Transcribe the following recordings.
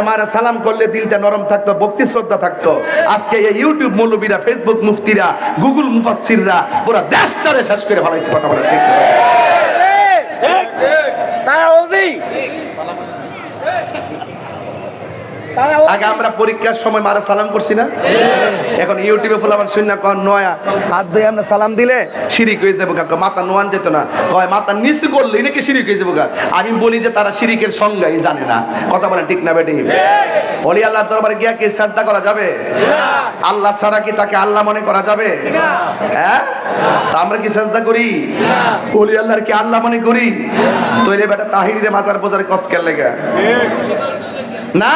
আমার সালাম করলে দিলটা নরম থাকতো ভক্তি শ্রদ্ধা থাকতো। আজকে এই ইউটিউব মৌলবীরা, ফেসবুক মুফতিরা, গুগল মুফাসসিররা পুরো দেশটারে শেষ করে ফেলাইছে কথা বলে ঠিক ঠিক তারা আগে আমরা পরীক্ষার সময় মারা সালাম করছি না? এখন ইউটিউবে ফুল আমার শূন্য কন নয়া। হাত দিয়ে আমরা সালাম দিলে শিরিক হয়ে যাব কাকা মাথা নোয়ান যেত না। কয়, মাথা নিচু করলে নাকি শিরিক হয়ে যাব। আমি বলি যে তারা শিরিকের সংজ্ঞাই জানে না। কথা বলে ঠিক না বেটি? বলি আল্লাহ দরবারে গিয়া কি সাজদা করা যাবে? আল্লাহ ছাড়া কি তাকে আল্লাহ মনে করা যাবে? হ্যাঁ? আমরা কি সাজদা করি? বলি আল্লাহর কি আল্লাহ মনে করি? তৈরি বেটা তাহিরে মাজার বোঝার কসকের লেগে। না,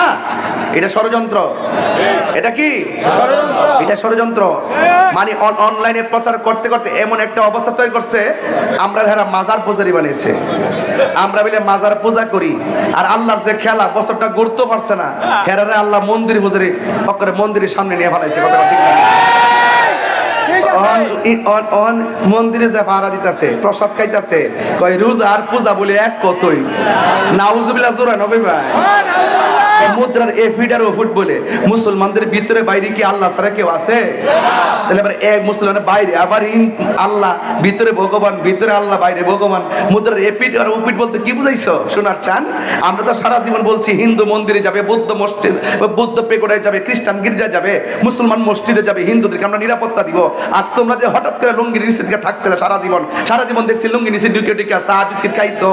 এটা ষড়যন্ত্র। এটা কি? এটা ষড়যন্ত্র। মানে অনলাইনে প্রচার করতে করতে এমন একটা অবস্থা তৈরি করছে, আমরা হেরা মাজার পূজারি বানিয়েছে, আমরা মিলে মাজার পূজা করি, আর আল্লাহর যে খেলা, বছরটা গুরুত্ব পারছে না, হেরারে আল্লাহ মন্দির পূজারি করে মন্দিরের সামনে নিয়ে ফেলাইছে, কথা ঠিক অন মন্দিরে যে ভাড়া দিতেছে, প্রসাদ খাইতাছে, কয় রোজা আর পূজা বলে এক কতই? নাউজুবিল্লাহ, জোরা নবী ভাই। মুদ্রার এ ফিট ও ফুট বলে মুসলমানদের ভিতরে বাইরে কি আল্লাহ ছাড়া কেউ আছে? তাহলে আবার এক মুসলমানের বাইরে, আবার ইন আল্লাহ ভিতরে ভগবান, ভিতরে আল্লাহ, বাইরে ভগবান। মুদ্রার এ ফিট আর ও ফিট বলতে কি বুঝাইছো? শোনার চান আমরা তো সারা জীবন বলছি হিন্দু মন্দিরে যাবে, বৌদ্ধ মসজিদ, বৌদ্ধ পেগোড়ায় যাবে, খ্রিস্টান গির্জায় যাবে, মুসলমান মসজিদে যাবে, হিন্দুদেরকে আমরা নিরাপত্তা দিব। আর তোমরা যে হঠাৎ করে লুঙ্গি নিচে থেকে থাকছিলে সারা জীবন সারা জীবন দেখছি লুঙ্গি নিচে ঢুকে ঢুকে চা, বিস্কিট খাইছো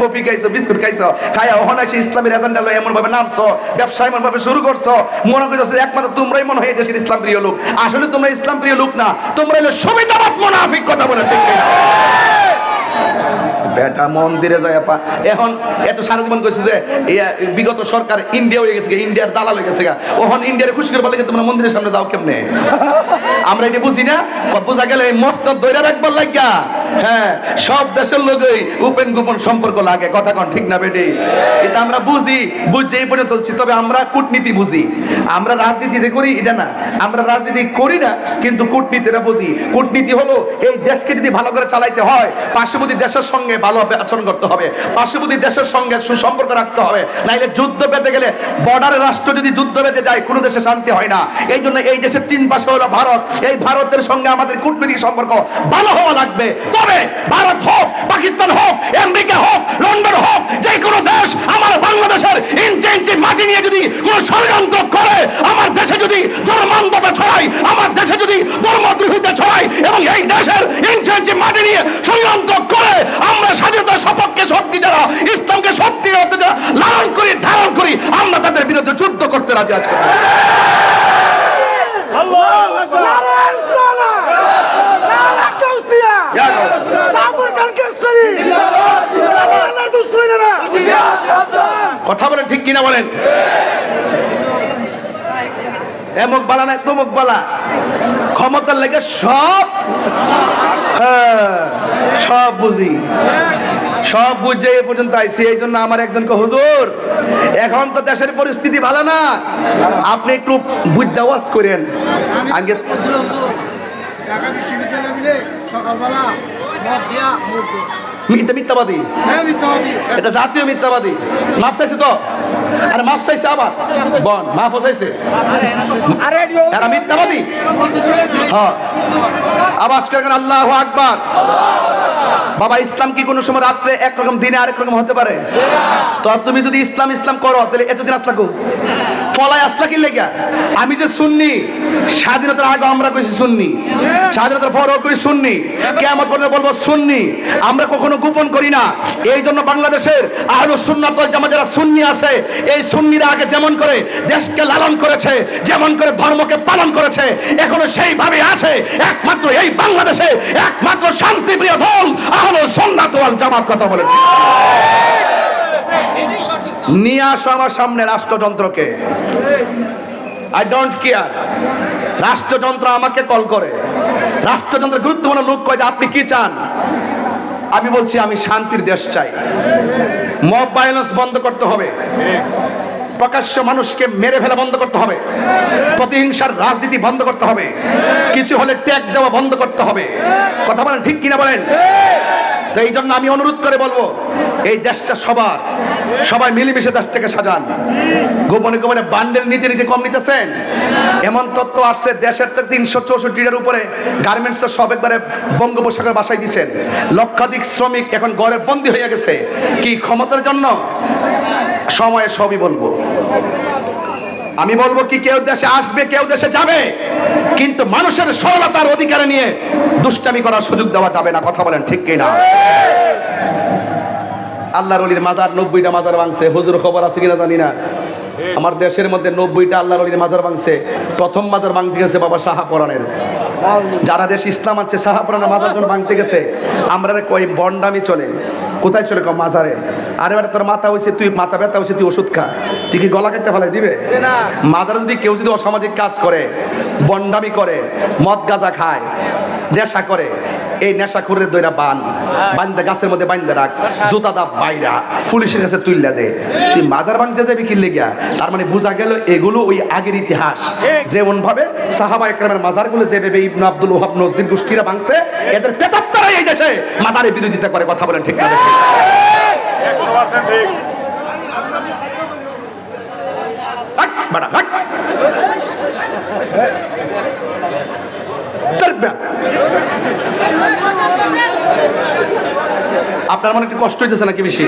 কফি খাইছো, বিস্কুট খাইছো খাইয়া ওখানে ইসলামের এজেন্ডা লয় এমন ভাবে নামছো। ব্যবসা এমন ভাবে শুরু করছ, মনে করছ একমাত্র তোমরাই মনে হয় দেশের ইসলাম প্রিয় লোক আসলে তোমরা ইসলাম প্রিয় লোক না, তোমরা হলো সুবিধাবাদ মোনাফিক কথা বলে ঠিক? বেটা মন্দিরে যায় আপা। এখন এত সারা জীবন কইছে যে বিগত সরকার ইন্ডিয়া হয়ে গেছে ইন্ডিয়ার দালাল হয়ে গেছে গা। ওহন ইন্ডিয়ার খুশি করে বলে তোমরা মন্দিরের সামনে যাও কেমনে? আমরা এটা বুঝি না। বোঝা গেলে মস্ত দৈরা রাখবার লাগিয়া। হ্যাঁ সব দেশের লোকই উপেন গোপন সম্পর্ক লাগে। কথা কন, ঠিক না বেটি? এটা আমরা বুঝি, বুঝে এই পর্যন্ত চলছি। তবে আমরা কূটনীতি বুঝি। আমরা রাজনীতি যে করি, এটা না। আমরা রাজনীতি করি না, কিন্তু কূটনীতিটা বুঝি। কূটনীতি হলো এই দেশকে যদি ভালো করে চালাইতে হয়, পার্শ্ববর্তী দেশের সঙ্গে ভালো আচরণ করতে হবে। পার্শ্ববর্তী দেশের সঙ্গে সুসম্পর্ক রাখতে হবে। নাইলে যুদ্ধ পেতে গেলে বর্ডারের রাষ্ট্র যদি যুদ্ধ পেতে যায়, কোনো দেশে শান্তি হয় না। এই জন্য এই দেশের তিন পাশে হলো ভারত। এই ভারতের সঙ্গে আমাদের কূটনৈতিক সম্পর্ক ভালো হওয়া লাগবে। তবে ভারত হোক, পাকিস্তান হোক আমেরিকা হোক লন্ডন হোক যে কোনো দেশ আমার বাংলাদেশের ইঞ্চি ইঞ্চি মাটি নিয়ে যদি কোনো ষড়যন্ত্র করে, আমার দেশে যদি ধর্মান্ধতা ছড়ায়, আমার দেশে যদি ধর্মদ্রোহিতা ছড়ায়, এবং এই দেশের ইঞ্চি ইঞ্চি মাটি নিয়ে ষড়যন্ত্র করে আমরা স্বাধীনতার সপক্ষে শক্তি যারা ইসলামকে সত্যি যারা লালন করি ধারণ করি আমরা তাদের বিরুদ্ধে যুদ্ধ করতে রাজি আজকে কথা বলেন ঠিক কিনা বলেন? এমক বালা নাই তমুক বালা। ক্ষমতার লেগে সব। হ্যাঁ, সব বুঝি। সব বুঝে এ পর্যন্ত আইসি এই জন্য আমার একজনকে হুজুর এখন তো দেশের পরিস্থিতি ভালো না। আপনি একটু বুঝ ওয়াজ করেন। আগে ঢাকা বিশ্ববিদ্যালয় মিলে সকালবেলা মদ দিয়া মিথ্যা মিথ্যাবাদী? হ্যাঁ মিথ্যাবাদী। এটা জাতীয় মিথ্যাবাদী। মাফ চাইছে তো? আরে মাফ চাইছে আবার। বন মাফও চাইছে। এরা মিথ্যাবাদী। হ্যাঁ। আওয়াজ করে আল্লাহ আকবার। বাবা, ইসলাম কি কোনো সময় রাত্রে একরকম দিনে আরেক রকম হতে পারে? তো তুমি যদি ইসলাম ইসলাম করো, তাহলে এতদিন আসলা কো? ফলায় আসলা কি লেগা আমি যে শুননি স্বাধীনতার আগে আমরা কইছি শুননি স্বাধীনতার পরও কই শুননি কেমন পর্যন্ত বলব শুননি আমরা কখনো গোপন করি না। এই জন্য বাংলাদেশের আহলুস সুন্নাত জামাত যারা সুন্নি আছে এই সুন্নিরা আগে যেমন করে দেশকে লালন করেছে, যেমন করে ধর্মকে পালন করেছে, এখনও সেইভাবে আছে। একমাত্র এই বাংলাদেশে একমাত্র শান্তিপ্রিয় দল আহলুস সুন্নাত ওয়াল জামাত, কথা বলেন। নিয়ে আসো আমার সামনে রাষ্ট্রযন্ত্রকে। আই ডোন্ট কেয়ার রাষ্ট্রযন্ত্র আমাকে কল করে। রাষ্ট্রযন্ত্রের গুরুত্বপূর্ণ লোক কয় যে, আপনি কি চান? আমি বলছি, আমি শান্তির দেশ চাই। মব ভায়োলেন্স বন্ধ করতে হবে। প্রকাশ্য মানুষকে মেরে ফেলা বন্ধ করতে হবে। প্রতিহিংসার রাজনীতি বন্ধ করতে হবে। কিছু হলে ট্যাগ দেওয়া বন্ধ করতে হবে। কথা বলেন ঠিক কিনা বলেন? তো এই জন্য আমি অনুরোধ করে বলব, এই দেশটা সবার, সবাই মিলেমিশে দেশটাকে সাজান। গোপনে গোপনে বান্ডেল নিতে নিতে কম নিতেছেন। এমন তত্ত্ব আসছে, দেশের তো তিনশো চৌষট্টিটার উপরে গার্মেন্টসের সব একবারে বঙ্গোপসাগর বাসায় দিছেন। লক্ষাধিক শ্রমিক এখন ঘরে বন্দী হয়ে গেছে। কি ক্ষমতার জন্য? সময়ে সবই বলব। আমি বলব কি, কেউ দেশে আসবে, কেউ দেশে যাবে। কিন্তু মানুষের সরলতার অধিকার নিয়ে দুষ্টামি করার সুযোগ দেওয়া যাবে না। কথা বলেন ঠিক কিনা? আল্লাহর মাজার নব্বইটা মাজার ভাঙছে। হুজুর খবর আছে কিনা জানি না। আমার দেশের মধ্যে নব্বইটা আল্লাহর অলির মাজার ভাঙছে। প্রথম মাজার ভাঙতে গেছে বাবা শাহাপরানের। যারা দেশ ইসলাম আছে শাহাপরানের মাজার যখন ভাঙতে গেছে, আমরা কই, বন্ডামি চলে। কোথায় চলে কম মাজারে? আরে বেটা, তোর মাথা হয়েছে তুই মাথা ব্যথা হয়েছে তুই ওষুধ খা। তুই কি গলা কেটে ফেলাই দিবে? মাজারে যদি কেউ যদি অসামাজিক কাজ করে, বন্ডামি করে, মদ গাঁজা খায়, নেশা করে এই নেশা খুরের দইরা বান। বান্দা গাছের মধ্যে বান্দা রাখ জুতা দা বাইরা পুলিশের কাছে তুইল্লা দে। তুই মাজার ভাঙতে যাবি কি লেগিয়া? তার মানে বোঝা গেল এগুলো ওই আগের ইতিহাস। যেমন ভাবে সাহাবা একরামের মাজারগুলো যেভাবে ইবনু আব্দুল ওহাব নজদির গোষ্ঠীরা ভাঙছে এদের পেতাত্তারাই এই দেশে মাজারে বিরোধিতা করে কথা বলেন ঠিক না বাড়া, হাট। আপনার মনে একটু কষ্ট হইতেছে নাকি বেশি?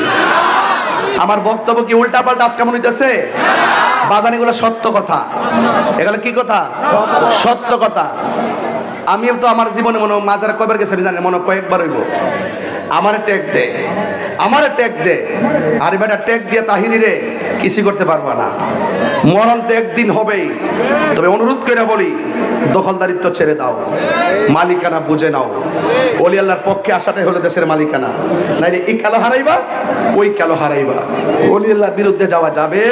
আমার বক্তব্য কি উল্টা পাল্টা আজকে মনে হইতেছে? বাজান এগুলো সত্য কথা। এগুলো কি কথা? সত্য কথা। আমি তো আমার জীবনে মনে মাজার কয়বার গেছে আমি জানি মনে কয়েকবার হইব। আমার ট্যাগ দে, আমারে ট্যাগ দে। আর বেটা, ট্যাগ দিয়ে তাহিনী রে কিছু করতে পারবা না। মরণ তো একদিন হবেই। তবে অনুরোধ করে বলি, দখলদারিত্ব ছেড়ে দাও। মালিকানা বুঝে নাও। অলি আল্লাহর পক্ষে আসাটাই হলো দেশের মালিকানা। নাইলে এই কালো হারাইবা, ওই কালো হারাইবা। অলি আল্লাহর বিরুদ্ধে যাওয়া যাবে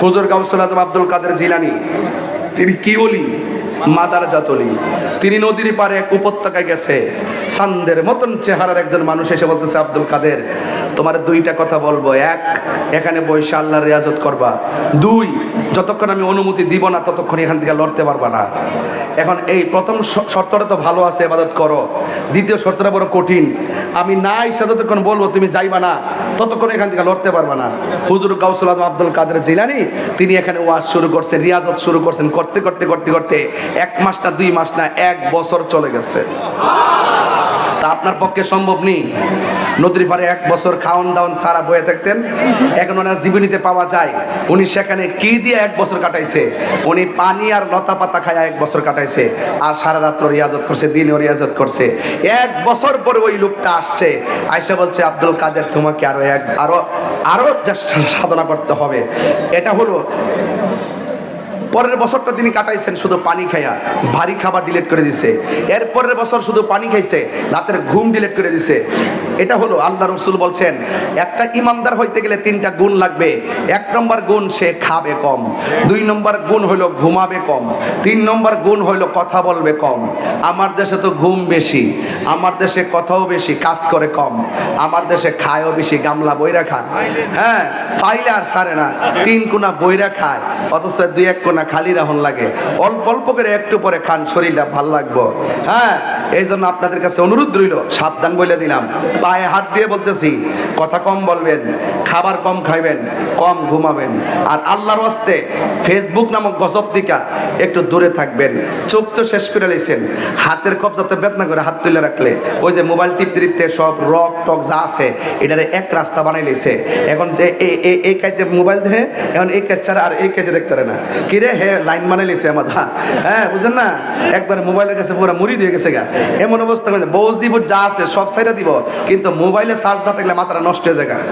হুজুর গাউসুল আজম আব্দুল কাদের জিলানি, তিনি কি বলি মাদার জাতলি। তিনি নদীর পারে এক উপত্যকায় গেছে। সান্দের মতন চেহারার একজন মানুষ এসে বলতেছে, আব্দুল কাদের, তোমার দুইটা কথা বলব। এক, এখানে বৈশা আল্লাহর রিয়াজত করবা। দুই, যতক্ষণ আমি অনুমতি দিব না, ততক্ষণ এখান থেকে লড়তে পারবা না। এখন এই প্রথম শর্তটা তো ভালো আছে এবাদত করো। দ্বিতীয় শর্তটা বড় কঠিন। আমি না ইসা যতক্ষণ বলব, তুমি যাইবা না, ততক্ষণ এখান থেকে লড়তে পারবা না। হুজুর গাউসুল আজম আব্দুল কাদের জিলানি, তিনি এখানে ওয়াজ শুরু করছেন, রিয়াজত শুরু করছেন, করতে করতে করতে করতে। এক মাস না, দুই মাস না, এক বছর চলে গেছে। তা আপনার পক্ষে সম্ভব নেই? নদীর পাড়ে এক বছর খাওয়ান দাওয়ান সারা বয়ে থাকতেন? এখন ওনার জীবনীতে পাওয়া যায়, উনি সেখানে কি দিয়ে এক বছর কাটাইছে? উনি পানি আর লতা পাতা খায় এক বছর কাটাইছে, আর সারা রাত্র রিয়াজত করছে দিনও রিয়াজত করছে। এক বছর পরে ওই লোকটা আসছে আয়সা বলছে, আব্দুল কাদের, তোমাকে আরও এক, আরও আরও সাধনা করতে হবে। এটা হলো পরের বছরটা তিনি কাটাইছেন শুধু পানি খাইয়া, ভারী খাবার ডিলিট করে দিছে। এর পরের বছর শুধু পানি খাইছে, রাতের ঘুম ডিলিট করে দিছে। এটা হলো আল্লাহ রসুল বলছেন, একটা ইমানদার হইতে গেলে তিনটা গুণ লাগবে। এক নম্বর গুণ সে খাবে কম, দুই নম্বর গুণ হইল ঘুমাবে কম, তিন নম্বর গুণ হইল কথা বলবে কম। আমার দেশে তো ঘুম বেশি, আমার দেশে কথাও বেশি, কাজ করে কম। আমার দেশে খায়ও বেশি, গামলা বইরা খায়। হ্যাঁ ফাইলে আর সারে না, তিন কোনা বইরা খায়, অথচ দুই এক কোনা খালি রাহন লাগে। অল্প অল্প করে একটু পরে খান শরীরটা ভালো লাগবো। হ্যাঁ? এই জন্য আপনাদের কাছে অনুরোধ রইল, সাবধান বলে দিলাম। পায়ে হাত দিয়ে বলতেছি, কথা কম বলবেন, খাবার কম খাইবেন, কম ঘুমাবেন। আর আল্লাহর হস্তে ফেসবুক নামক গজব দিকা একটু দূরে থাকবেন। চোখ তো শেষ করে লেছেন হাতের কবজাতে বেদনা করে হাত তুলে রাখলে। ওই যে মোবাইল টিপতে সব রক টক যা আছে, এটারে এক রাস্তা বানাই লেছে এখন যে এই কাজে মোবাইল দেখে এখন এই কাজ ছাড়া আর এই কাজে দেখতে না। কি রে হে, লাইন বানাই লেছে আমার হ্যাঁ বুঝেন না? একবার মোবাইলের কাছে পুরো মুড়ি দিয়ে গেছে গা। এমন অবস্থা মানে বউ জীবন যা আছে সব সাইডে দিব, কিন্তু মোবাইলে চার্জ না থাকলে মাথাটা নষ্ট হয়ে যায়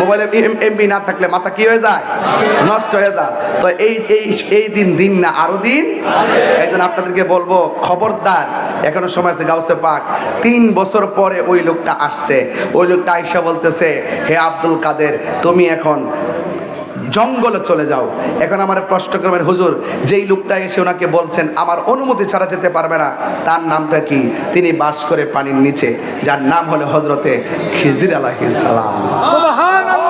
মোবাইলে এমবি না থাকলে মাথা কি হয়ে যায়? নষ্ট হয়ে যায়। তো এই এই এই দিন দিন না, আরও দিন এই জন্য আপনাদেরকে বলব, খবরদার, এখনও সময় আছে গাউসে পাক। তিন বছর পরে ওই লোকটা আসছে। ওই লোকটা আইসা বলতেছে, হে আব্দুল কাদের, তুমি এখন জঙ্গলে চলে যাও। এখন আমার প্রশ্ন করবেন হুজুর, যেই লোকটা এসে ওনাকে বলছেন, আমার অনুমতি ছাড়া যেতে পারবে না। তার নামটা কি? তিনি বাস করে পানির নিচে, যার নাম হলো হজরতে খিজির আলাহিসাল্লাম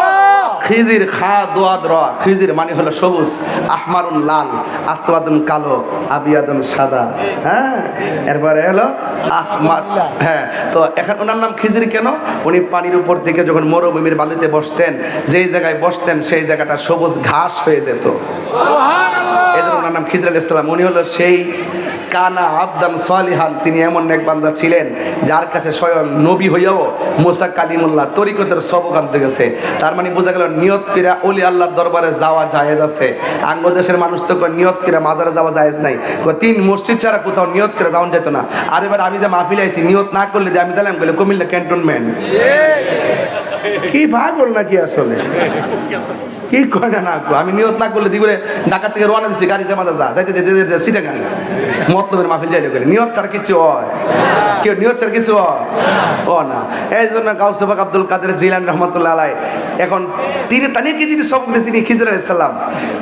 খিজির খা দোয়াদ র। খিজির মানে হলো সবুজ আহমারুন লাল আসওয়াদুন কালো আবিয়াদুন সাদা হ্যাঁ? এরপরে হলো আহমার হ্যাঁ। তো এখন ওনার নাম খিজির কেন? উনি পানির উপর থেকে যখন মরুভূমির বালুতে বসতেন যেই জায়গায় বসতেন সেই জায়গাটা সবুজ ঘাস হয়ে যেত। এই জন্য ওনার নাম খিজর আল ইসলাম উনি হলো সেই কানা আবদান সালিহান তিনি এমন এক বান্দা ছিলেন যার কাছে স্বয়ং নবী হইয়াও মোসা কালিমুল্লাহ তরিকতের সবক আনতে গেছে। তার মানে বোঝা গেল নিয়ত কিরা অলি আল্লাহর দরবারে যাওয়া জায়েজ আছে। আঙ্গ দেশের মানুষ তো নিয়ত কিরা মাজারে যাওয়া জায়েজ নাই। তিন মসজিদ ছাড়া কোথাও নিয়ত করে যাওয়া যেত না। আর এবার আমি যে মাহফিলে আইছি নিয়ত না করলে যে আমি জানলাম গেলে কুমিল্লা ক্যান্টনমেন্ট। কি ভাগ নাকি আসলে? কি কয় না আমি নিয়ত না করলে দিগুরে ঢাকা থেকে রওনা দিছি, গাড়ি জামাতে যা, যাইতে যেতে সিটা গান মতলবের মাহফিল যাইলে গেলে নিয়ত ছাড়া কিছু হয়? কেউ নিয়ত ছাড়া কিছু হয়? ও না। এই জন্য গাউসবাক আব্দুল কাদের জিলান রহমতুল্লাহ আলাই এখন তিনি তানি কি যিনি সবক দিয়েছেন তিনি খিজর আলাইসাল্লাম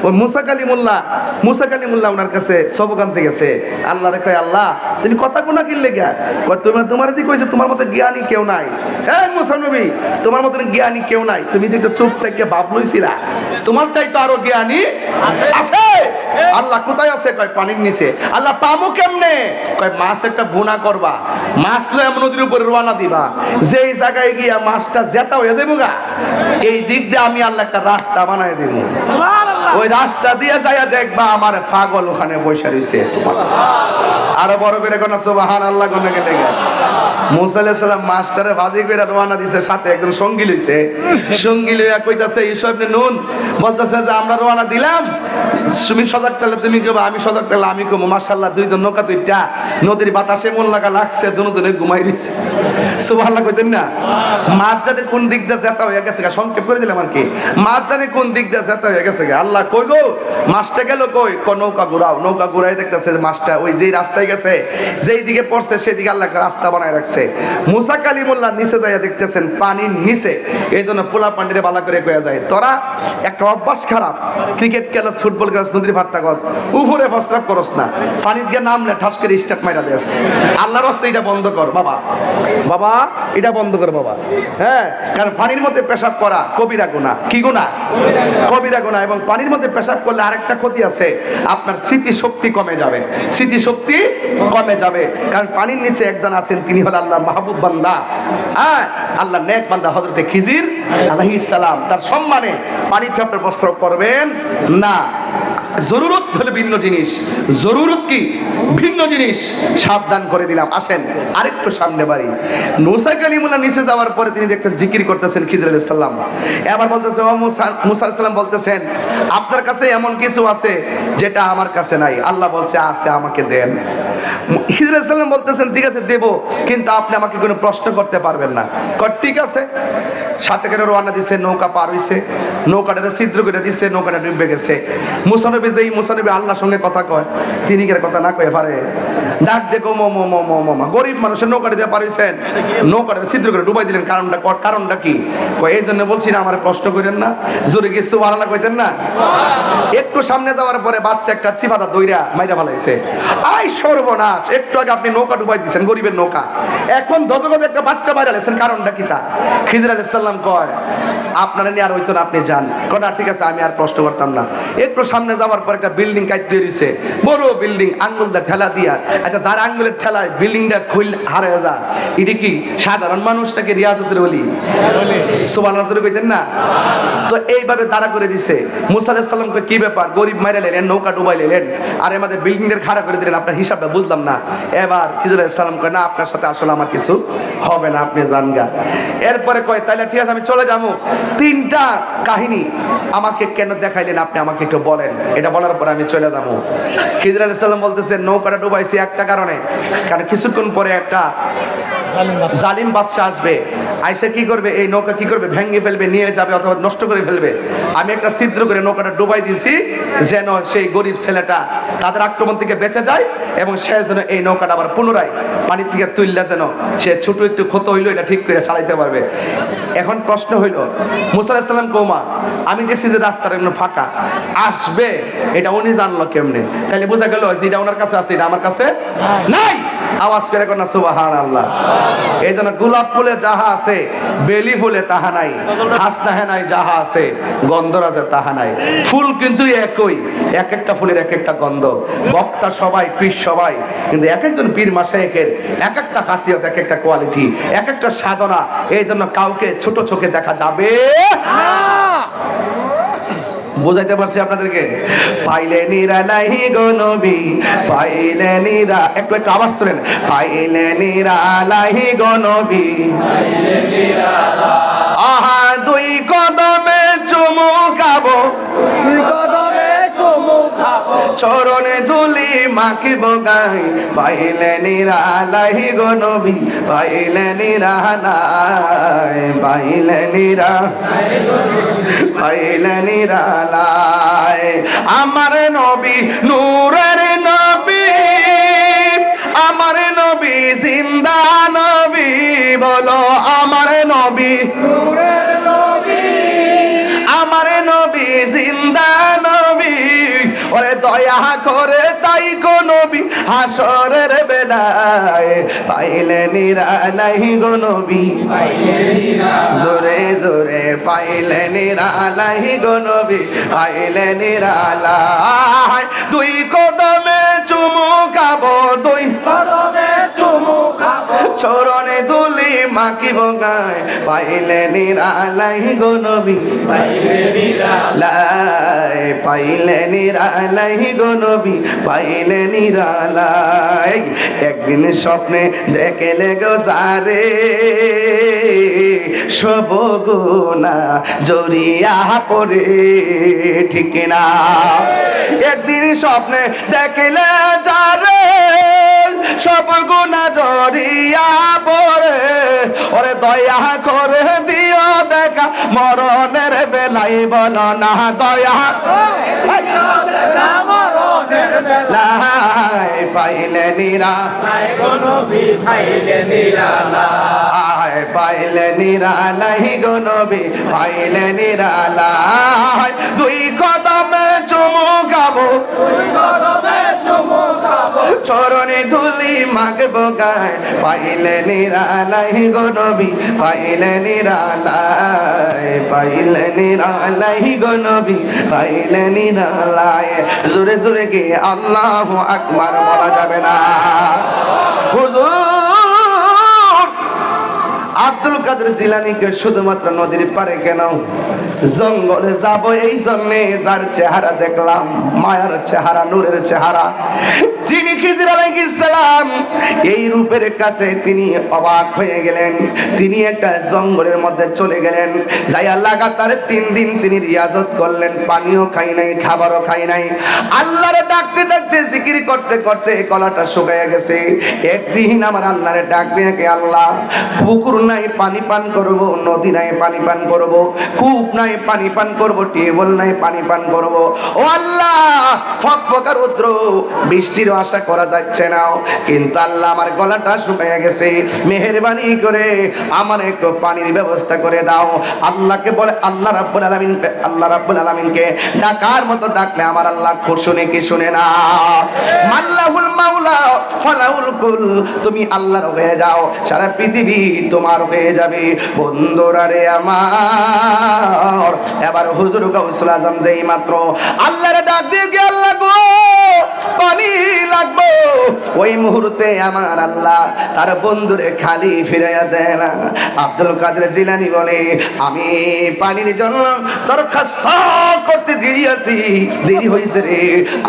ওই মুসা কালিমুল্লাহ মুসা কালিমুল্লাহ ওনার কাছে সবক আনতে গেছে। আল্লাহ রে কয়, আল্লাহ, তুমি কথা কোনা কিনলে গিয়া কয়, তোমার তোমার যে কইছে, তোমার মতো জ্ঞানী কেউ নাই। হ্যাঁ মুসানবী তোমার মতো জ্ঞানী কেউ নাই। তুমি তো একটু চুপ থেকে ভাব লইছিলা তোমার চাই তো আরও জ্ঞানী আছে। আল্লাহ কোথায় আছে? কয় পানির নিচে। আল্লাহ পাবো কেমনে? কয় মাছ একটা বোনা করবা। মাছ লয় নদীর উপরে রোয়ানা দিবা। যেই জায়গায় গিয়া মাছটা জেতা হয়ে যাব গা এই দিক দিয়ে আমি আল্লাহ একটা রাস্তা বানায় দিব। ওই রাস্তা দিয়ে যাইয়া দেখবা আমার পাগল ওখানে বসে রয়েছে আরও বড় করে কোন সুবাহান আল্লাহ গেলে মাস্টারে ভাজি করে রওনা দিছে, সাথে একজন সঙ্গী লইছে। সঙ্গী লইয়া কইতাছে নুন। বলতাছে, যে আমরা রওনা দিলাম। তুমি সজাগ তাহলে তুমি কেবা আমি সজাগ তাহলে আমি কমো মাশাআল্লাহ, দুইজন নৌকা দুইটা, নদীর বাতাসে মন লাগা লাগছে, দুজনে ঘুমাই রইছে। সুবহানাল্লাহ কইতেন না? মাছ যাতে কোন দিক দিয়ে যেতা হয়ে গেছে সংক্ষেপ করে দিলাম আর কি। মাছ জানে কোন দিক দিয়ে যেতা হয়ে গেছে গা। আল্লাহ কই গো? মাছটা গেল কই? ক, নৌকা ঘুরাও, নৌকা ঘুরাই দেখতেছে মাছটা ওই যেই রাস্তায় গেছে, যেই দিকে পড়ছে সেই দিকে আল্লাহ রাস্তা বানায় রাখছে। মুসা কালিমুল্লাহ নিচে যাইয়া দেখতেছেন পানির নিচে এই জন্য পোলা পান্ডিরে বালা করে কয়া যায়, তোরা একটা অভ্যাস খারাপ, ক্রিকেট খেলস, ফুটবল খেলস, নদীর ভার্তা গছ উপরে প্রস্রাব করস না, পানির গিয়ে নামলে ঠাস করে স্টার্ট মাইরা দেস। আল্লাহর রাস্তা এটা বন্ধ কর, বাবা। বাবা, এটা বন্ধ কর, বাবা। হ্যাঁ কারণ পানির মধ্যে পেশাব করা কবিরা গুণা কি গুণা কবিরা গুণা এবং পানির মধ্যে পেশাব করলে আরেকটা ক্ষতি আছে। আপনার স্মৃতি শক্তি কমে যাবে। স্মৃতি শক্তি কমে যাবে। কারণ পানির নিচে একজন আছেন, তিনি হল আল্লাহ মাহবুব বান্দা। হ্যাঁ আল্লাহ নেক বান্দা হজরতে খিজির আলাইহিস তার সম্মানে পানি আপনার বস্ত্র করবেন না। জরুরত হলো ভিন্ন জিনিস। জরুরত কি? ভিন্ন জিনিস। সাবধান করে দিলাম। আসেন, আরেকটু সামনে বাড়ি। মুসা কালিমুল্লাহ নিচে যাওয়ার পরে তিনি দেখতেন জিকির করতেছেন খিজর আলাইহিস সালাম। এবার বলতেছে, ও মুসা মুসা আলাইহিস সালাম বলতেছেন, আপনার কাছে এমন কিছু আছে যেটা আমার কাছে নাই। আল্লাহ বলছে, আছে, আমাকে দেন। খিজর আলাইহিস সালাম বলতেছেন, ঠিক আছে, দেব, কিন্তু আপনি আমাকে কোনো প্রশ্ন করতে পারবেন না। ঠিক আছে। সাথে করে রওনা দিছে, নৌকা পার হইছে। নৌকাটা ছিদ্র করে দিছে, নৌকাটা ডুবে গেছে। মুসানবী যেই মুসানবী আল্লাহর সঙ্গে কথা কয়, তিনি কি আর কথা না কয়ে পারে? ডাক দেখো মো মো মো মো মো। গরিব মানুষের নৌকাটা দিয়ে পারিছেন নৌকাটা ছিদ্র করে ডুবাই দিলেন। কারণটা কারণটা কি? কয়, এই জন্য বলছি না, আমার প্রশ্ন করেন না। জোরে কিছু আল্লাহ কইতেন না? একটু সামনে যাওয়ার পরে বাচ্চা একটা চিফাদা দইরা মাইরা ফেলাইছে। আই সর্বনাশ, একটু আগে আপনি নৌকা ডুবাই দিয়েছেন, গরিবের নৌকা। এখন দজগজ একটা বাচ্চা মাইরা লেছেন কারণটা কি তা? খিজির আলাইহিস সালাম কয়, আপনারা নিয়ে আর হইতো না, আপনি যান। কয়, না, ঠিক আছে, আমি আর প্রশ্ন করতাম না। একটু সামনে যাওয়ার পর একটা বিল্ডিং কাজ তৈরি হয়েছে বড় বিল্ডিং আঙ্গুল দা ঠেলা দিয়া। আচ্ছা যার আঙ্গুলের ঠেলায় বিল্ডিংটা খুল হারে যা। এটা কি সাধারণ মানুষটাকে রিয়াজতের বলি সুবান রাসুল কইতেন না? তো এইভাবে দাঁড়া করে দিছে। মুসা আলাইহিস সালামকে কি ব্যাপার? গরিব মাইরা লেলেন, নৌকা ডুবাই লেলেন। আর আমাদের বিল্ডিং এর খাড়া করে দিলেন। আপনার হিসাবটা বুঝলাম না। এবার খিজুর সালাম কয়, না, আপনার সাথে আসলে আমার কিছু হবে না, আপনি যান গা। এরপরে কয়, তাইলে ঠিক আছে, আমি চলে যাব। তিনটা কাহিনী আমাকে কেন দেখাইলেন? আপনি আমাকে একটু বলেন। এটা বলার পরে আমি চলে যাব। খিজুর আলাইহিস সালাম বলতেছে নৌকাটা ডুবাইছি একটা কারণে। কারণ কিছুক্ষণ পরে একটা জালিম বাদশাহ। আসবে। আইসা কি করবে? এই নৌকা কি করবে? ভেঙে ফেলবে নিয়ে যাবে অথবা নষ্ট করে ফেলবে। আমি একটা ছিদ্র করে নৌকাটা ডুবাই দিয়েছি যেন সেই গরিব ছেলেটা তাদের আক্রমণ থেকে বেঁচে যায় এবং সে যেন এই নৌকাটা আবার পুনরায় পানির থেকে তুললে যেন সে ছোট একটু ক্ষত হইল এটা ঠিক করে চালাইতে পারবে। এখন প্রশ্ন হইল মুসা সাল্লাম কৌমা আমি দেখছি যে রাস্তার এমন ফাঁকা। আসবে? এটা উনি জানলো কেমনে? তাহলে বোঝা গেল যে এটা ওনার কাছে আছে, এটা আমার কাছে নাই। আওয়াজ করে কোন সুবাহান আল্লাহ এই জন্য গোলাপ ফুলে যাহা আছে, বেলি ফুলে তাহা নাই। হাসনাহে নাই যাহা আছে গন্ধ গন্ধরাজে তাহা নাই। ফুল কিন্তু একই এক একটা ফুলের এক একটা গন্ধ। বক্তা সবাই, পীর সবাই, কিন্তু এক একজন পীর মাসায়েকের এক একটা খাসিয়ত এক একটা কোয়ালিটি এক একটা সাধনা এই জন্য কাউকে ছোট চোখে দেখা যাবে বুঝাইতে পারছি আপনাদেরকে? পাইলে নিরালাহি গো নবী, পাইলে নিরা একটু একটু আওয়াজ তোলেন। পাইলে নিরালাহি গো নবী আহা, দুই কদমে চরণে দুলি মাখিব গাই, পাইলে নিরালাহি গো নবী, পাইলে নিরালাই পাইলে নিরা পাইলে নিরালাই আমার নবী নূরের নবী, আমার নবী জিন্দা নবী, বলো আমার নবী। আমার ওরে দয়া করে তাই গো নবী হাসরের বেলায় পাইলে নিরালাই গো নবী। জোরে জোরে পাইলে নিরালাই গো নবী পাইলে নিরালাই দুই কদমে চুমু খাব দুই। কদমে চুমু খাব। চরণে দুলি মাকিব বগায়, পাইলে নিরালাই গো নবী। লাই পাইলে নিরালাই গো নবী, পাইলে নিরালাই। একদিন স্বপ্নে দেখেলে গো সারে। সব গুণা জড়িয়া পড়ে, ঠিক না একদিন স্বপ্নে দেখলে যারে সব গুণা জড়িয়া পড়ে। ওরে দয়া করে দিও দেখা মরণের বেলাই বল না, দয়া। লাই পাইলে নিরা। আয় পাইলে নিরালাই গো নবী পাইলে নিরালাই দুই কদমে চুমু গাবো কদমে চুমু চরণে ধুলি মাগবো গায়। পাইলে নিরালাই গো নবী পাইলে নিরালাই পাইলে নিরালাই গো নবী পাইলে নিরালাই জোরে জোরে গে আল্লাহ আকবার বলা যাবে না। হুজুর! আব্দুল কাদের জিলানিকে শুধুমাত্র নদীর পারে কেন? জঙ্গলে যাব এই জন্যে যার চেহারা দেখলাম, মায়ার চেহারা, নূরের চেহারা। যিনি খিজির আলাইহিস সালাম, এই রূপের কাছে তিনি অবাক হয়ে গেলেন। তিনি একটা জঙ্গলের মধ্যে চলে গেলেন। যাই লাগাতার তিন দিন তিনি রিয়াজত করলেন। পানিও খাই নাই, খাবারও খাই নাই। আল্লাহরে ডাকতে ডাকতে, জিকির করতে করতে গলাটা শুকায় গেছে। একদিন আমার আল্লাহরে ডাক দিয়ে আল্লাহ, পুকুর নাই পানি পান করব, নদী নাই পানি পান করব, কূপ নাই পানি পান করব টিউবওয়েল নাই পানি পান করব। ও আল্লাহ, ফক ফকার রৌদ্র, বৃষ্টির আশা করা যাচ্ছে না। কিন্তু আল্লাহ আমার গলাটা শুকায় গেছে। মেহেরবানি করে আমার একটু পানির ব্যবস্থা করে দাও। আল্লাহকে বলে, আল্লাহ রাব্বুল আলামিন আল্লাহ রাব্বুল আলামিনকে ডাকার মতো ডাকলে আমার আল্লাহ খুব শুনে কি শুনে না। মাল্লাহুল মাওলা, ফালাহুল কুল, তুমি আল্লাহর হয়ে যাও। সারা পৃথিবী তোমার হয়ে যাবে। বন্ধুরা রে আমার, এবার হুজুর আজম যেই মাত্র ডাক দিয়ে পানি লাগবো। ওই মুহূর্তে আমার আল্লাহ তার বন্ধুরে খালি ফিরাইয়া দেয় না। আব্দুল কাদের জিলানি বলে, আমি পানির জন্য দরখাস্ত করতে দেরি আছি, দেরি হয়েছে রে।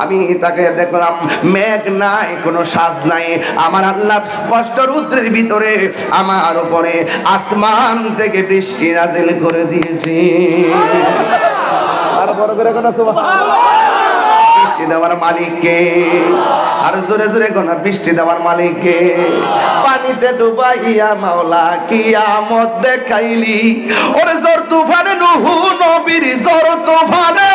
আমি তাকে দেখলাম মেঘ নাই, কোনো সাজ নাই। আমার আল্লাহ স্পষ্ট রুদ্রের ভিতরে, আমার উপরে আসমান থেকে বৃষ্টি নাজিল করে দিয়েছি। আর বড় করে কথা বৃষ্টি দেওয়ার মালিককে। আর জোরে জোরে কোন বৃষ্টি দেওয়ার মালিককে। পানিতে ডুবাইয়া মাওলা কিয়ামত দেখাইলি। ওরে জোর তুফানে নুহু নবীর জোর তুফানে।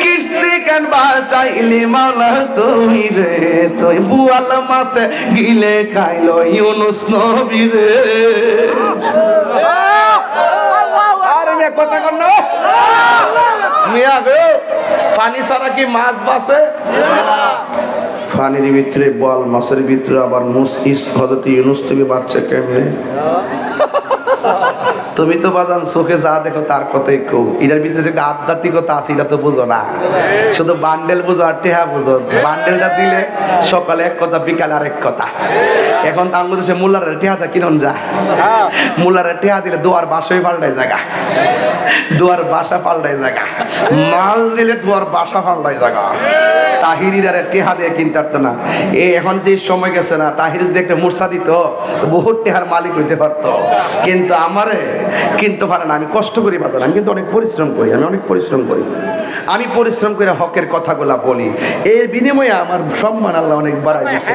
কিস্তি কেন বাঁচাইলি মাওলা তুমি রে তুই বুয়াল মাসে গিলে খাইলো ইউনুস নবী রে আরে কথা কন না। মিয়া গো পানি ছাড়া কি মাছ বাসে পানির ভিতরে বল মাছের ভিতরে আবার মুস ইস হজরত ইউনুস তুমি বাচ্চা কেমনে? তুমি তো বাজান চোখে যা দেখো তার কথাই কও। এটার ভিতরে যে একটা আধ্যাত্মিকতা আছে, এটা তো বুঝো না। শুধু বান্ডেল বুঝো আর টেহা বুঝো। বান্ডেলটা দিলে সকালে এক কথা, বিকালে আরেক কথা। এখন তো আমাদের দেশে মুল্লারের টেহাটা কিনন যায় মুল্লারের টেহা দিলে দোয়ার বাসায় পাল্টায় জায়গা দুয়ার বাসা পাল্টায় জায়গা মাল দিলে দুয়ার বাসা পাল্টায় জায়গা তাহিরির আর টেহা দিয়ে কিনতে পারতো না। এ এখন যে সময় গেছে না, তাহির যদি একটা মূর্ছা দিত বহুত টেহার মালিক হইতে পারতো। কিন্তু আমারে কিনতে পারে না আমি কষ্ট করি বাজার আমি কিন্তু অনেক পরিশ্রম করি আমি অনেক পরিশ্রম করি। আমি পরিশ্রম করে হকের কথাগুলা বলি। এর বিনিময়ে আমার সম্মান আল্লাহ অনেক বাড়াই দিছে।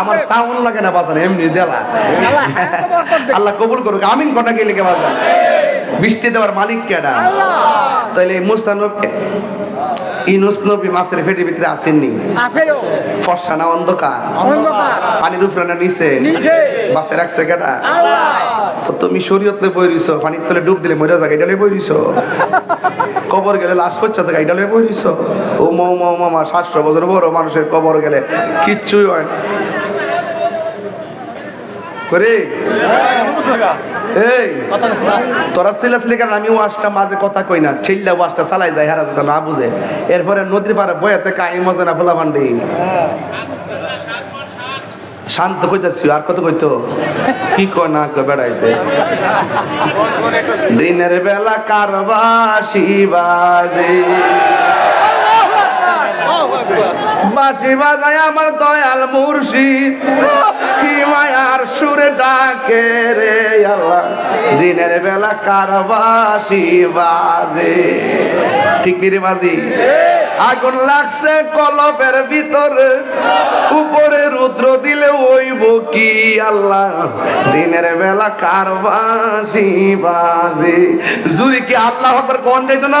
আমার সাউন্ড লাগে না বাজার এমনি দেলা। আল্লাহ কবুল করুক আমিন কটা গেলে কে বাজার? বৃষ্টি দেওয়ার মালিক কেডা তাইলে এই ইনুস নবী মাছের ফেটির ভিতরে আসেননি? ফর্সা না অন্ধকার? পানির উপরে নিচে। বাসে রাখছে তো তুমি শরীয়তলে বই রইছো পানির তলে ডুব দিলে মরে যাবে এটালে বই রইছো কবর গেলে লাশ পড়ছে জায়গা এটালে বই রইছো ও মৌ মৌ মামা সাতশো বছর বড় মানুষের কবর গেলে কিচ্ছুই হয় না। করে? এই, তোরা সিলাসিলি কারণ আমি ওয়াশটা মাঝে কথা কই না ছেল্লা ওয়াশটা চালাই যায়, হারা যেটা না বুঝে। এরপরে নদীর পাড়ে বয়াতে কাই মজা না ফোলা ভান্ডি শান্ত কইতাছি, আর কত কইতো? কি কয় না কয় বেড়াইতে? দিনের বেলা কারবাসি বাজে। বাসি বাজায় আমার দয়াল মুর্শিদ। কি মায়ার সুরে ডাকে রে আল্লাহ। দিনের বেলা কারবাসি বাজে। ঠিক নি রে বাজি? আগুন লাগছে কলবের ভিতরে। উপরে রুদ্র দিলে ওইব কি আল্লাহ? দিনের বেলা কারবাসি বাজে? জুরি কি আল্লাহ কোন যাইতো না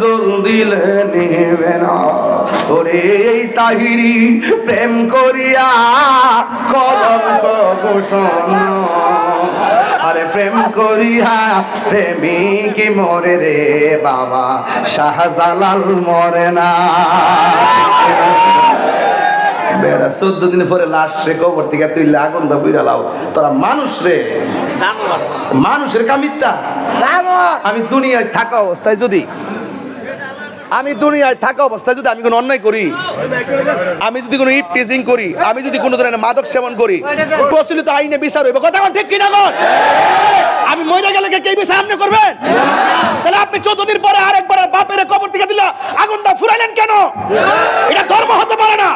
জল দিলে নেবে না। ওরে এই তাহিরি প্রেম করিয়া কলঙ্ক ঘোষণা। আরে প্রেম করিয়া প্রেমিক মরে রে বাবা, শাহজালাল মরে না। বেড়া চোদ্দ দিন পরে লাশ রে, কবর থেকে তুই আগুন লাও। তোরা মানুষ রে। মানুষের আমি দুনিয়ায় থাকা অবস্থায় যদি, আমি দুনিয়ায় থাকা অবস্থায় যদি আমি কোনো অন্যায় করি, আমি যদি কোনো ইট টিজিং করি, আমি যদি কোনো ধরনের মাদক সেবন করি, প্রচলিত আইনে বিচার হইব। কথা ঠিক কিনা কর? আমি মরে গেলে কে বিচার আপনি করবেন? তাহলে আপনি চোদ্দ দিন পরে আরেকবার বাপের আগুনটা ফুরাইলেন কেন? এটা ধর্ম হতে পারে না।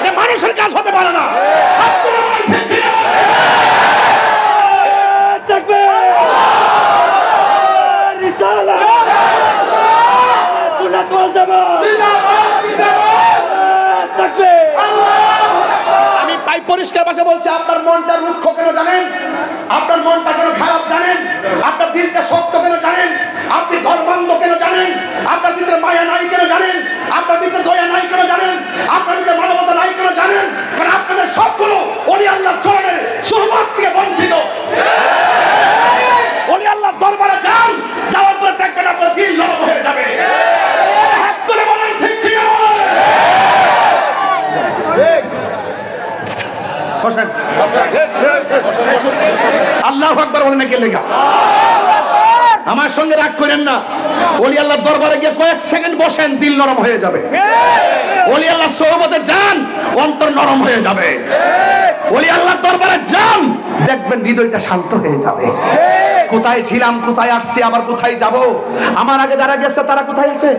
এটা মানুষের কাজ হতে পারে না। আমি পাই পরিষ্কার ভাষা বলছি, আপনার মনটা রুক্ষ কেন জানেন? আপনার মনটা কেন খারাপ জানেন? আপনার দিলটা শক্ত কেন জানেন? আপনি জানেন আপনার ভিতরে মায়া নাই কেন জানেন? আপনার ভিতরে দয়া নাই কেন জানেন? আপনার ভিতরে মানবতা নাই কেন জানেন? কারণ আপনাদের সবগুলো ওলি আল্লাহ চরণের সুহবাদ থেকে বঞ্চিত। ওলি আল্লাহ দরবারে যান, যাওয়ার পরে দেখবেন আপনার হয়ে যাবে। আল্লাহ আমার সঙ্গে রাগ করেন না। ওলি আল্লাহ দরবারে গিয়ে কয়েক সেকেন্ড বসেন, দিল নরম হয়ে যাবে। ওলি আল্লাহ সোহবতে যান, অন্তর নরম হয়ে যাবে। ওলি আল্লাহ দরবারে যান, দেখবেন হৃদয়টা শান্ত হয়ে যাবে। কোথায় ছিলাম, কোথায় আসছি, আবার কোথায় যাব? আমার আগে যারা গেছে, তারা কোথায় আছে?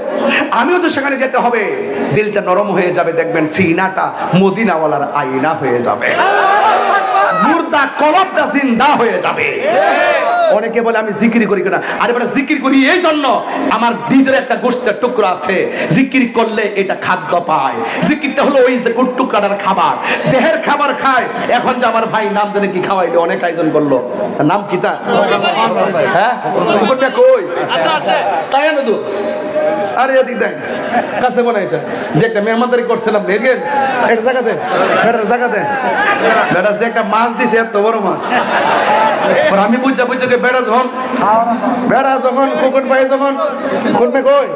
আমিও তো সেখানে যেতে হবে। দিলটা নরম হয়ে যাবে, দেখবেন সিনাটা মদিনাওয়ালার আইনা হয়ে যাবে। মুর্দা কলবটা জিন্দা হয়ে যাবে। অনেকে বলে আমি জিকির করি কিনা? আরে বেটা জিকির করি এই জন্য আমার দিদের একটা গোষ্ঠের টুকরো আছে। জিকির করলে এটা খাদ্য পায়। জিকিরটা হলো ওই যে টুকরাটার খাবার। দেহের খাবার খায়। এখন যে আমার ভাই নাম জানে কি খাওয়াইলো অনেক আয়োজন করল। নাম কি তা হ্যাঁ? কই? তাই না তো। আরে এদিক দেন কাছে যে একটা মেহমানদারি করছিলাম দেখেন একটা জায়গাতে বেটা যে একটা মাছ দিছে, এত বড় মাছ। আমি বুঝা বুঝা যে বেড়া যখন বেড়া যখন, খোকন পাই যখন কই?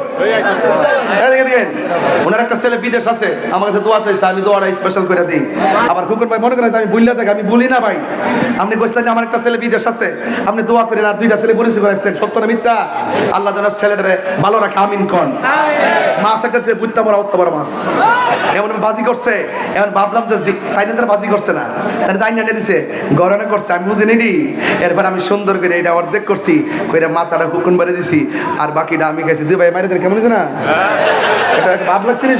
দিবেন ওনার একটা ছেলে বিদেশ আছে, আমার কাছে দোয়া চাইছে, আমি দোয়াটা স্পেশাল করে দিই। আবার খোকন ভাই মনে করেন আমি ভুললে থাকি আমি বলি না ভাই। আপনি যে আমার একটা ছেলে বিদেশ আছে, আপনি দোয়া করেন, আর দুইটা ছেলে পরিচয় করেছেন সত্য না মিথ্যা? আল্লাহ যেন ছেলেটারে ভালো রাখে, আমিন। কন। মাছ একটা ছেলে বুঝতে পারা উঠতে পারা মাছ। এমন বাজি করছে এমন ভাবলাম যে যে তাই না তারা বাজি করছে না তাহলে তাই না দিছে গরমে করছে আমি বুঝিনি নি। এরপর আমি সুন্দর করে এটা অর্ধেক করছি কইরা মাথাটা কুকুন বাড়ি দিছি আর বাকিটা আমি খাইছি। দুই ভাই মারি কেমন হয়েছে না? এটা ভাব লাগছে না?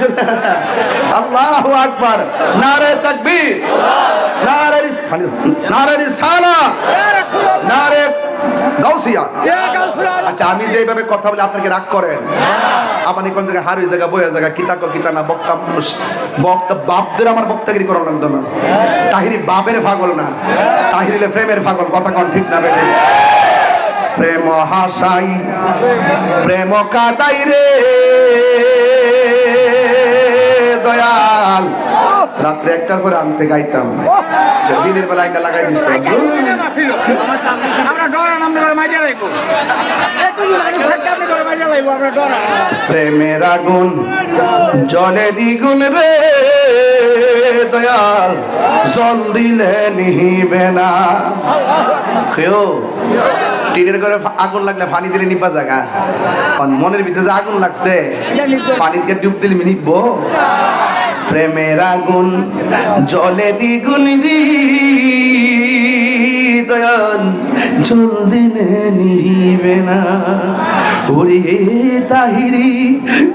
আল্লাহু আকবার। নারে তাকবীর। নারে। নারে রিসালা। নারে গাউসিয়া আচ্ছা আমি যে এইভাবে কথা বলে আপনাকে রাগ করেন? আপনি কোন জায়গায় হার ওই জায়গা বইয়া জায়গা কিতা কো কিতা না বক্তা মানুষ বক্তা বাপদের আমার বক্তাগিরি করা লাগতো না। তাহিরি বাপের পাগল না তাহিরিলে প্রেমের পাগল কথা কোন ঠিক না বেটে প্রেম হাসাই প্রেম কাদাই রে দয়াল। রাত্রে একটার পরে আনতে গাইতাম। দিনের বেলা একটা লাগাই ডরান প্রেমের আগুন জলে দ্বিগুণ রে দয়াল জল দিলে নিহিবে না। কেউ টিনের ঘরে আগুন লাগলে পানি দিলে নিবা জায়গা মনের ভিতরে যে আগুন লাগছে পানিতে ডুব দিলে নিব প্রেমের আগুন, জলে দ্বিগুণ রি দয়াল জল দিলে নিবে না। ওরে তাহিরি,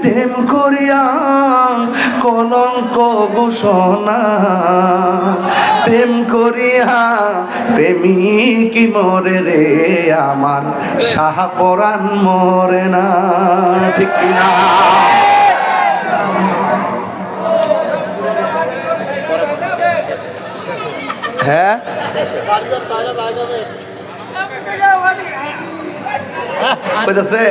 প্রেম করিয়া কলঙ্ক ঘোষণা। প্রেম করিয়া প্রেমিক মরে রে, আমার সাহা পরাণ মরে না। ঠিক কিনা? হ্যাঁ? কইতাছে?